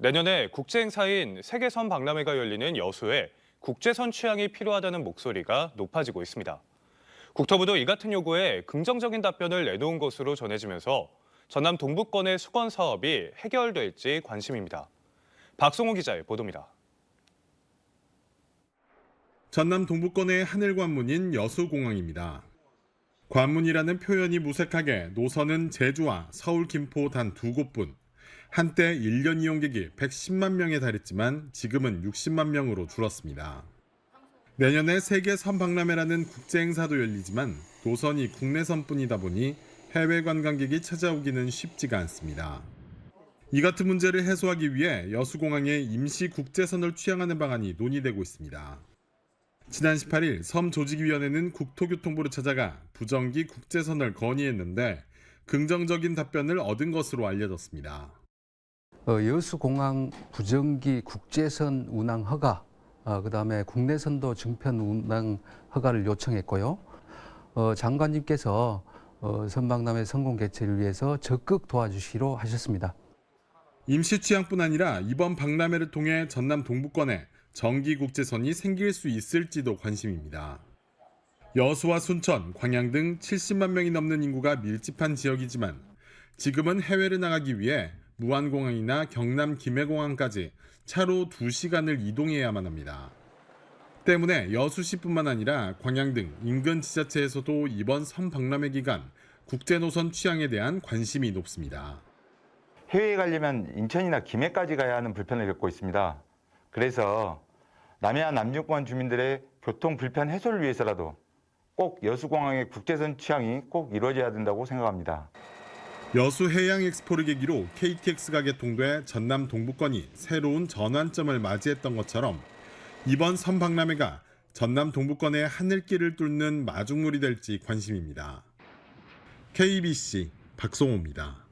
내년에 국제 행사인 세계선 박람회가 열리는 여수에 국제선 취향이 필요하다는 목소리가 높아지고 있습니다. 국토부도 이 같은 요구에 긍정적인 답변을 내놓은 것으로 전해지면서 전남 동북권의 수건 사업이 해결될지 관심입니다. 박송호 기자의 보도입니다. 전남 동부권의 하늘 관문인 여수공항입니다. 관문이라는 표현이 무색하게 노선은 제주와 서울 김포 단 두 곳뿐. 한때 1년 이용객이 110만 명에 달했지만 지금은 60만 명으로 줄었습니다. 내년에 세계 선박람회라는 국제 행사도 열리지만 노선이 국내선뿐이다 보니 해외 관광객이 찾아오기는 쉽지가 않습니다. 이 같은 문제를 해소하기 위해 여수공항에 임시 국제선을 취향하는 방안이 논의되고 있습니다. 지난 18일 섬 조직위원회는 국토교통부를 찾아가 부정기 국제선을 건의했는데 긍정적인 답변을 얻은 것으로 알려졌습니다. 어, 여수공항 부정기 국제선 운항 허가, 어, 그다음에 국내선도 증편 운항 허가를 요청했고요. 어, 장관님께서 어, 선박람회 성공 개최를 위해서 적극 도와주시기로 하셨습니다. 임시 취향뿐 아니라 이번 박람회를 통해 전남 동부권에 정기 국제선이 생길 수 있을지도 관심입니다. 여수와 순천, 광양 등 70만 명이 넘는 인구가 밀집한 지역이지만 지금은 해외를 나가기 위해 무안공항이나 경남 김해공항까지 차로 2시간을 이동해야만 합니다. 때문에 여수시뿐만 아니라 광양 등 인근 지자체에서도 이번 선박람회 기간 국제노선 취향에 대한 관심이 높습니다. 해외에 가려면 인천이나 김해까지 가야 하는 불편을 겪고 있습니다. 그래서 남해안 남중권 주민들의 교통 불편 해소를 위해서라도 꼭 여수공항의 국제선 취향이 꼭 이루어져야 된다고 생각합니다. 여수 해양 엑스포를 계기로 KTX가 개통돼 전남 동부권이 새로운 전환점을 맞이했던 것처럼 이번 선박람회가 전남 동부권의 하늘길을 뚫는 마중물이 될지 관심입니다. KBC 박송호입니다.